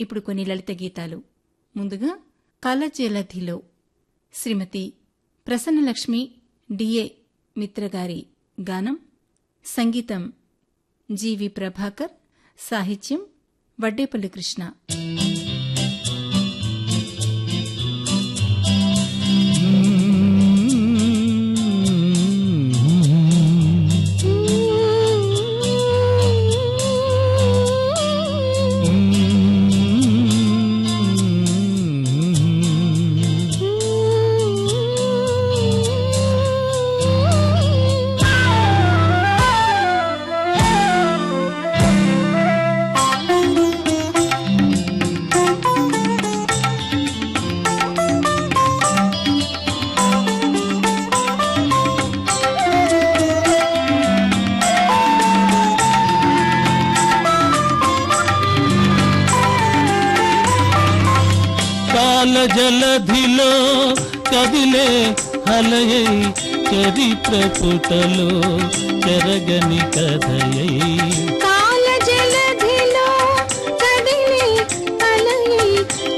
ఇప్పుడు కొన్ని లలిత గీతాలు. ముందుగా కలజలధిలో శ్రీమతి ప్రసన్నలక్ష్మి డిఏ మిత్రగారి గానం సంగీతం జీవి ప్రభాకర్ సాహిత్యం వడ్డేపల్లి కృష్ణ. కాల జలధిలో కదిలే హలయై చరిత్ర పుటలో చెరగని కథయై కాల జలధిలో కదిలి అలయి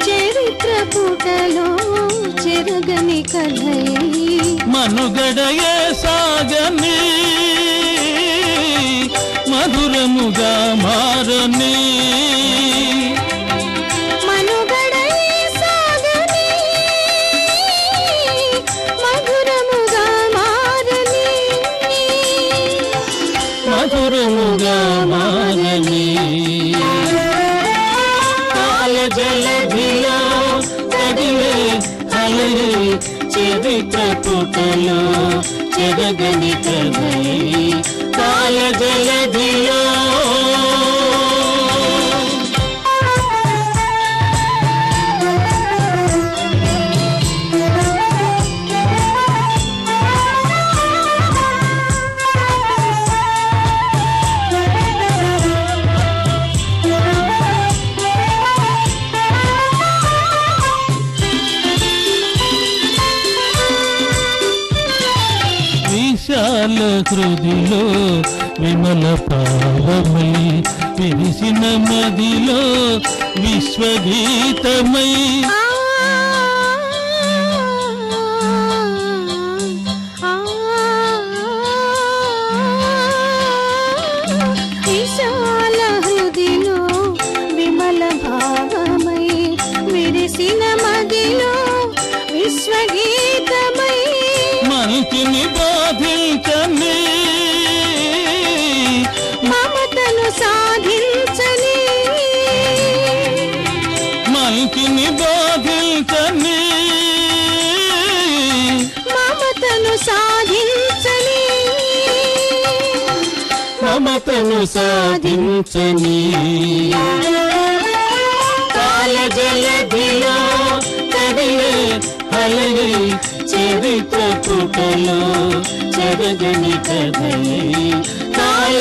చరిత్ర పుటలో చెరగని కథయి మనుగడయే సాగని మధురముగా మారని మధురముగా మారని కాల జలధిలో కదిలే హలయై చరిత్ర పుటలో చెరగని కథై కాల జలధిలో విశాల హృదిలో విమల పావమై విరిసిన మదిలో విశ్వగీతమై మమతను సాధించని. కాల జలధిలో కదిలే హలని చరిత్ర పుటలో చెరగని కథయై కాల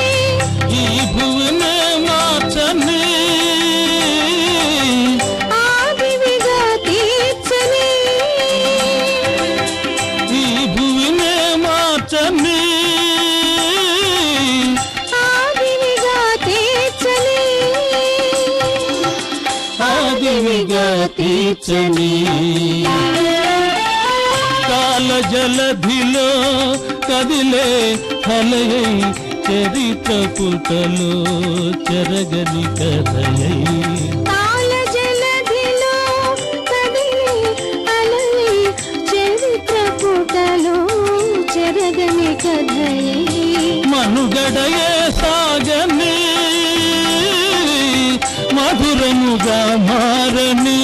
తీర్చని కాల జలధిలో కదిలే హలయై చరిత్ర పుటలో చెరగని కథయి మనుగడయే సాగని మధురముగా మారని.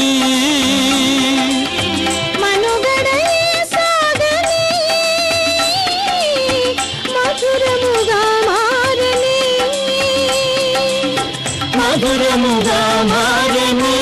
మధురముగా మారని